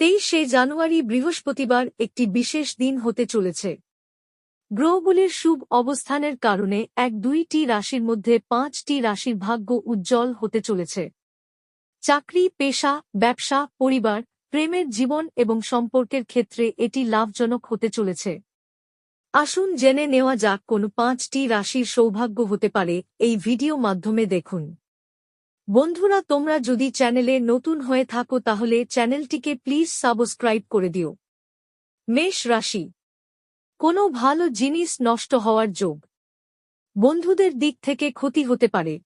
তেইশে জানুয়ারি বৃহস্পতিবার একটি বিশেষ দিন হতে চলেছে। গ্রহগুলির শুভ অবস্থানের কারণে এক দুইটি রাশির মধ্যে পাঁচটি রাশির ভাগ্য উজ্জ্বল হতে চলেছে। চাকরি, পেশা, ব্যবসা, পরিবার, প্রেমের জীবন এবং সম্পর্কের ক্ষেত্রে এটি লাভজনক হতে চলেছে। আসুন জেনে নেওয়া যাক কোন পাঁচটি রাশির সৌভাগ্য হতে পারে এই ভিডিও মাধ্যমে দেখুন। বন্ধুরা, তোমরা যদি চ্যানেলে নতুন হয়ে থাকো, তাহলে চ্যানেলটিকে প্লিজ সাবস্ক্রাইব করে দিও। মেষ রাশি। কোনো ভালো জিনিস নষ্ট হওয়ার যোগ। বন্ধুদের দিক থেকে ক্ষতি হতে পারে।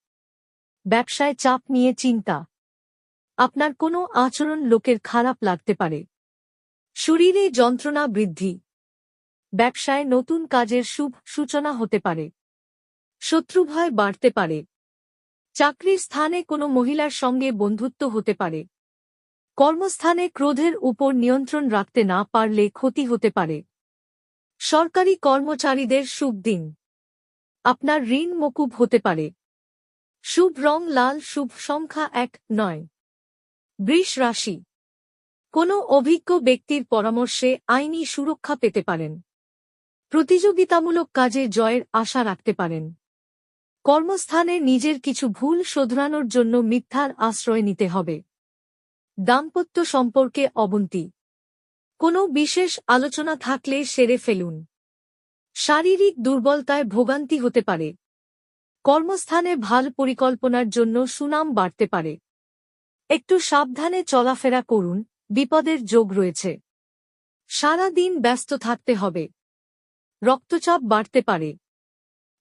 ব্যবসায় চাপ নিয়ে চিন্তা। আপনার কোনো আচরণ লোকের খারাপ লাগতে পারে। শরীরে যন্ত্রণা বৃদ্ধি। ব্যবসায় নতুন কাজের শুভ সূচনা হতে পারে। শত্রুভয় বাড়তে পারে। চাকরির স্থানে কোনো মহিলার সঙ্গে বন্ধুত্ব হতে পারে। কর্মস্থানে ক্রোধের উপর নিয়ন্ত্রণ রাখতে না পারলে ক্ষতি হতে পারে। সরকারি কর্মচারীদের শুভ দিন। আপনার ঋণ মকুব হতে পারে। শুভ রং লাল, শুভ সংখ্যা এক, নয়। বৃষ রাশি। কোনো অভিজ্ঞ ব্যক্তির পরামর্শে আইনি সুরক্ষা পেতে পারেন। প্রতিযোগিতামূলক কাজে জয়ের আশা রাখতে পারেন। কর্মস্থানে নিজের কিছু ভুল শোধরানোর জন্য মিথ্যার আশ্রয় নিতে হবে। দাম্পত্য সম্পর্কে অবন্তি। কোনো বিশেষ আলোচনা থাকলে সেরে ফেলুন। শারীরিক দুর্বলতায় ভোগান্তি হতে পারে। কর্মস্থানে ভালো পরিকল্পনার জন্য সুনাম বাড়তে পারে। একটু সাবধানে চলাফেরা করুন, বিপদের যোগ রয়েছে। সারা দিন ব্যস্ত থাকতে হবে। রক্তচাপ বাড়তে পারে।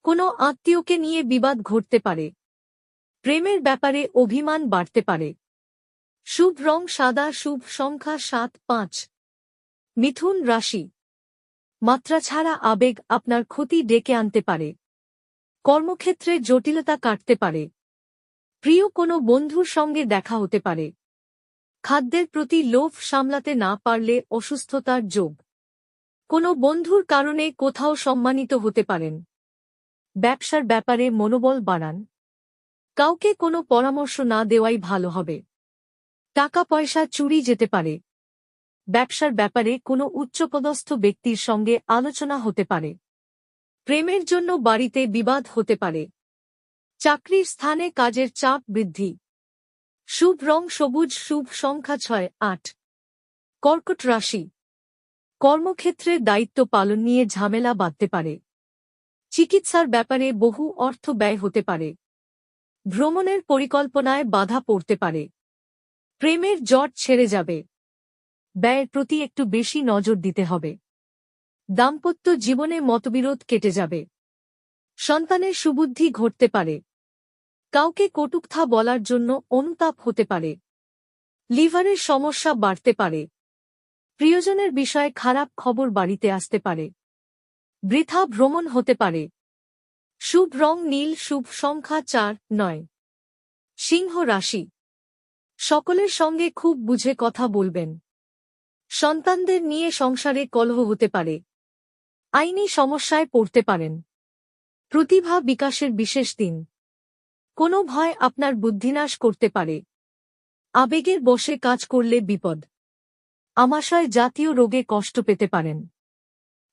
কোনো আত্মীয়কে নিয়ে বিবাদ ঘটতে পারে। প্রেমের ব্যাপারে অভিমান বাড়তে পারে। শুভ রং সাদা, শুভ সংখ্যা সাত, পাঁচ। মিথুন রাশি। মাত্রা ছাড়া আবেগ আপনার ক্ষতি ডেকে আনতে পারে। কর্মক্ষেত্রে জটিলতা কাটতে পারে। প্রিয় কোনো বন্ধুর সঙ্গে দেখা হতে পারে। খাদ্যের প্রতি লোভ সামলাতে না পারলে অসুস্থতার যোগ। কোনো বন্ধুর কারণে কোথাও সম্মানিত হতে পারেন। ব্যবসার ব্যাপারে মনোবল বাড়ান। কাউকে কোনো পরামর্শ না দেওয়াই ভালো হবে। টাকা পয়সা চুরি যেতে পারে। ব্যবসার ব্যাপারে কোনো উচ্চপদস্থ ব্যক্তির সঙ্গে আলোচনা হতে পারে। প্রেমের জন্য বাড়িতে বিবাদ হতে পারে। চাকরির স্থানে কাজের চাপ বৃদ্ধি। শুভ রং সবুজ, শুভ সংখ্যা ছয়, আট। কর্কট রাশি। কর্মক্ষেত্রে দায়িত্ব পালন নিয়ে ঝামেলা বাঁধতে পারে। চিকিৎসার ব্যাপারে বহু অর্থ ব্যয় হতে পারে। ভ্রমণের পরিকল্পনায় বাধা পড়তে পারে। প্রেমের জট ছেড়ে যাবে। ব্যয়ের প্রতি একটু বেশি নজর দিতে হবে। দাম্পত্য জীবনে মতবিরোধ কেটে যাবে। সন্তানের সুবুদ্ধি ঘটতে পারে। কাউকে কটুকথা বলার জন্য অনুতাপ হতে পারে। লিভারের সমস্যা বাড়তে পারে। প্রিয়জনের বিষয়ে খারাপ খবর বাড়িতে আসতে পারে। বৃথা ভ্রমণ হতে পারে। শুভ রং নীল, শুভ সংখ্যা চার, নয়। সিংহ রাশি। সকলের সঙ্গে খুব বুঝে কথা বলবেন। সন্তানদের নিয়ে সংসারে কলহ হতে পারে। আইনি সমস্যায় পড়তে পারেন। প্রতিভা বিকাশের বিশেষ দিন। কোনো ভয় আপনার বুদ্ধিনাশ করতে পারে। আবেগের বসে কাজ করলে বিপদ। আমাশয় জাতীয় রোগে কষ্ট পেতে পারেন।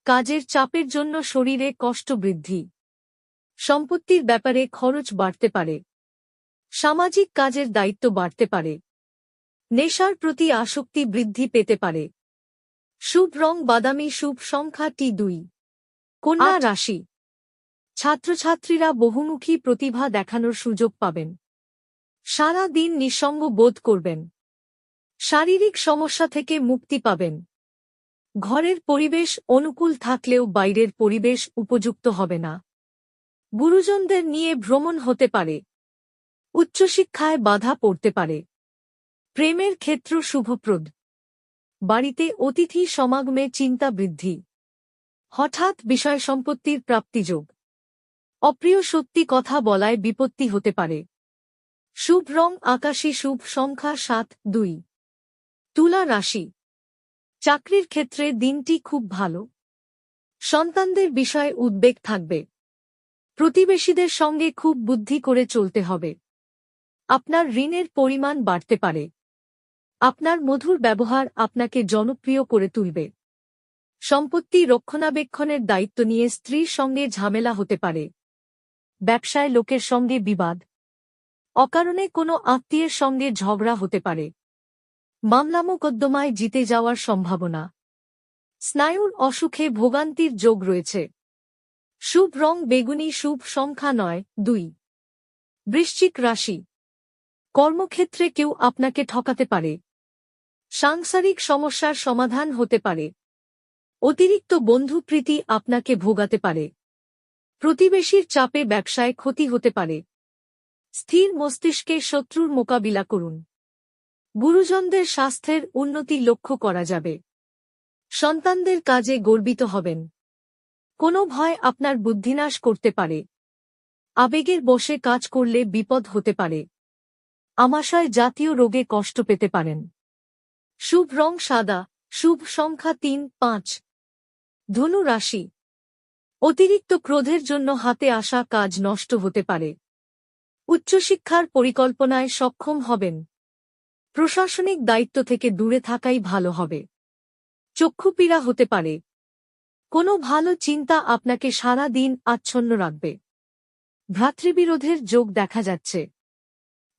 কাজের চাপের জন্য শরীরে কষ্ট বৃদ্ধি। সম্পত্তির ব্যাপারে খরচ বাড়তে পারে। সামাজিক কাজের দায়িত্ব বাড়তে পারে। নেশার প্রতি আসক্তি বৃদ্ধি পেতে পারে। শুভ রং বাদামি শুভ সংখ্যা টি দুই। কন্যা রাশি। ছাত্রছাত্রীরা বহুমুখী প্রতিভা দেখানোর সুযোগ পাবেন। সারা দিন নিঃসঙ্গ বোধ করবেন। শারীরিক সমস্যা থেকে মুক্তি পাবেন। ঘরের পরিবেশ অনুকূল থাকলেও বাইরের পরিবেশ উপযুক্ত হবে না। গুরুজনদের নিয়ে ভ্রমণ হতে পারে। উচ্চশিক্ষায় বাধা পড়তে পারে। প্রেমের ক্ষেত্র শুভপ্রদ। বাড়িতে অতিথি সমাগমে চিন্তা বৃদ্ধি। হঠাৎ বিষয় সম্পত্তির প্রাপ্তিযোগ অপ্রিয় সত্যি কথা বলায় বিপত্তি হতে পারে। শুভ রং আকাশী শুভ সংখ্যা সাত দুই। তুলা রাশি। চাকরির ক্ষেত্রে দিনটি খুব ভালো। সন্তানদের বিষয়ে উদ্বেগ থাকবে। প্রতিবেশীদের সঙ্গে খুব বুদ্ধি করে চলতে হবে। আপনার ঋণের পরিমাণ বাড়তে পারে। আপনার মধুর ব্যবহার আপনাকে জনপ্রিয় করে তুলবে। সম্পত্তি রক্ষণাবেক্ষণের দায়িত্ব নিয়ে স্ত্রীর সঙ্গে ঝামেলা হতে পারে। ব্যবসায় লোকের সঙ্গে বিবাদ। অকারণে কোনো আত্মীয়ের সঙ্গে ঝগড়া হতে পারে। মামলা মোকদ্দমায় জিতে যাওয়ার সম্ভাবনা। স্নায়ুর অসুখে ভোগান্তির যোগ রয়েছে। শুভ রং বেগুনি শুভ সংখ্যা নয়, দুই। বৃশ্চিক রাশি। কর্মক্ষেত্রে কেউ আপনাকে ঠকাতে পারে। সাংসারিক সমস্যার সমাধান হতে পারে। অতিরিক্ত বন্ধুপ্রীতি আপনাকে ভোগাতে পারে। প্রতিবেশীর চাপে ব্যবসায় ক্ষতি হতে পারে। স্থির মস্তিষ্কে শত্রুর মোকাবিলা করুন। গুরুজনদের স্বাস্থ্যের উন্নতি লক্ষ্য করা যাবে। সন্তানদের কাজে গর্বিত হবেন। কোনো ভয় আপনার বুদ্ধিনাশ করতে পারে। আবেগের বসে কাজ করলে বিপদ হতে পারে। আমাশয় জাতীয় রোগে কষ্ট পেতে পারেন। শুভ রং সাদা, শুভ সংখ্যা তিন, পাঁচ। ধনু রাশি। অতিরিক্ত ক্রোধের জন্য হাতে আসা কাজ নষ্ট হতে পারে। উচ্চশিক্ষার পরিকল্পনায় সক্ষম হবেন। প্রশাসনিক দায়িত্ব থেকে দূরে থাকাই ভালো হবে। চক্ষুপীড়া হতে পারে। কোনো ভালো চিন্তা আপনাকে সারা দিন আচ্ছন্ন রাখবে। ভ্রাতৃবিরোধের যোগ দেখা যাচ্ছে।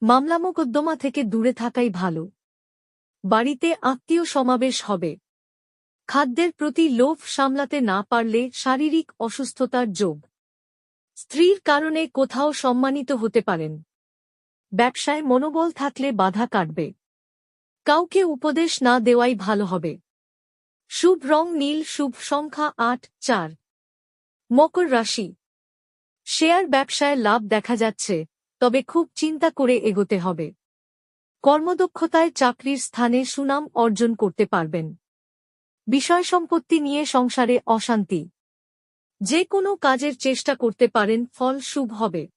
মামলা মোকদ্দমা থেকে দূরে থাকাই ভালো। বাড়িতে আত্মীয় সমাবেশ হবে। খাদ্যের প্রতি লোভ সামলাতে না পারলে শারীরিক অসুস্থতার যোগ। স্ত্রীর কারণে কোথাও সম্মানিত হতে পারেন। ব্যবসায় মনোবল থাকলে বাধা কাটবে। কাউকে উপদেশ না দেওয়াই ভালো হবে। শুভ রং নীল, শুভ সংখ্যা আট, চার। মকর রাশি। শেয়ার ব্যবসায় লাভ দেখা যাচ্ছে, তবে খুব চিন্তা করে এগোতে হবে। কর্মদক্ষতায় চাকরির স্থানে সুনাম অর্জন করতে পারবেন। বিষয় সম্পত্তি নিয়ে সংসারে অশান্তি। যে কোনো কাজের চেষ্টা করতে পারেন, ফল শুভ হবে।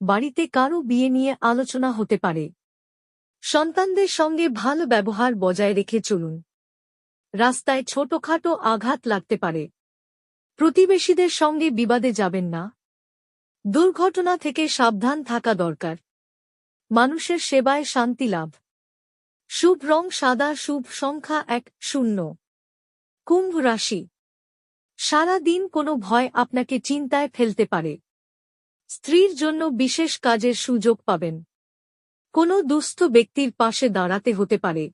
বাড়িতে কারও বিয়ে নিয়ে আলোচনা হতে পারে। সন্তানদের সঙ্গে ভালো ব্যবহার বজায় রেখে চলুন। রাস্তায় ছোটখাটো আঘাত লাগতে পারে। প্রতিবেশীদের সঙ্গে বিবাদে যাবেন না। দুর্ঘটনা থেকে সাবধান থাকা দরকার। মানুষের সেবায় শান্তি লাভ। শুভ রং সাদা, শুভ সংখ্যা এক, শূন্য। কুম্ভ রাশি। সারা দিন কোনো ভয় আপনাকে চিন্তায় ফেলতে পারে। স্ত্রীর জন্য বিশেষ কাজের সুযোগ পাবেন। কোনো দুস্থ ব্যক্তির পাশে দাঁড়াতে হতে পারে।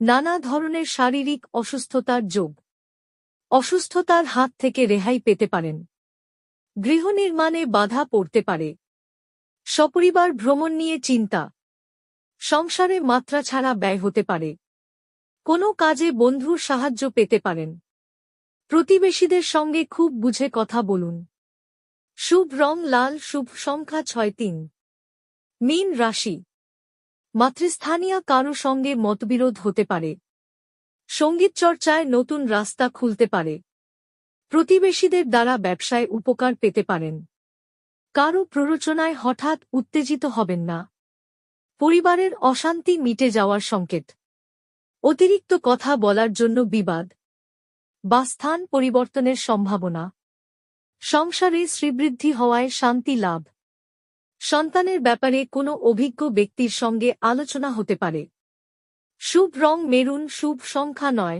নানা ধরনের শারীরিক অসুস্থতার যোগ। অসুস্থতার হাত থেকে রেহাই পেতে পারেন। গৃহ নির্মাণে বাধা পড়তে পারে। সপরিবার ভ্রমণ নিয়ে চিন্তা। সংসারে মাত্রা ছাড়া ব্যয় হতে পারে। কোনো কাজে বন্ধুর সাহায্য পেতে পারেন। প্রতিবেশীদের সঙ্গে খুব বুঝে কথা বলুন। শুভ রং, লাল, শুভ সংখ্যা ছয় তিন। মীন রাশি। মাতৃস্থানীয় কারও সঙ্গে মতবিরোধ হতে পারে। সংগীত চর্চায় নতুন রাস্তা খুলতে পারে। প্রতিবেশীদের দ্বারা ব্যবসায় উপকার পেতে পারেন। কারও প্ররোচনায় হঠাৎ উত্তেজিত হবেন না। পরিবারের অশান্তি মিটে যাওয়ার সংকেত। অতিরিক্ত কথা বলার জন্য বিবাদ। বা স্থান পরিবর্তনের সম্ভাবনা। সংসারে শ্রীবৃদ্ধি হওয়ায় শান্তি লাভ। সন্তানের ব্যাপারে কোনো অভিজ্ঞ ব্যক্তির সঙ্গে আলোচনা হতে পারে। শুভ রং মেরুন, শুভ সংখ্যা নয়।